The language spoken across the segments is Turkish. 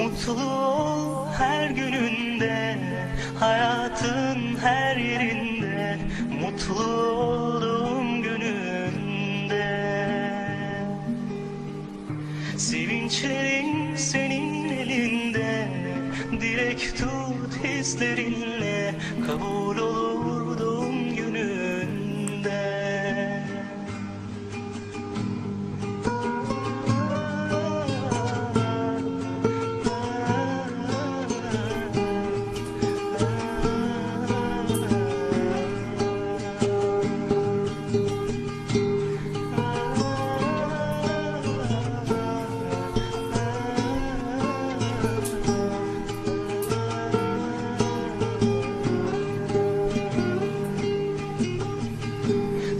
Mutlu ol her gününde Hayatın her yerinde Mutlu olduğum gününde. Sevinçlerin senin elinde Dilek tut hislerinle Kabul olur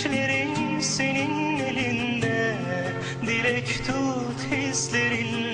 Sevinçlerin senin elinde. Dilek tut hislerinle Kabul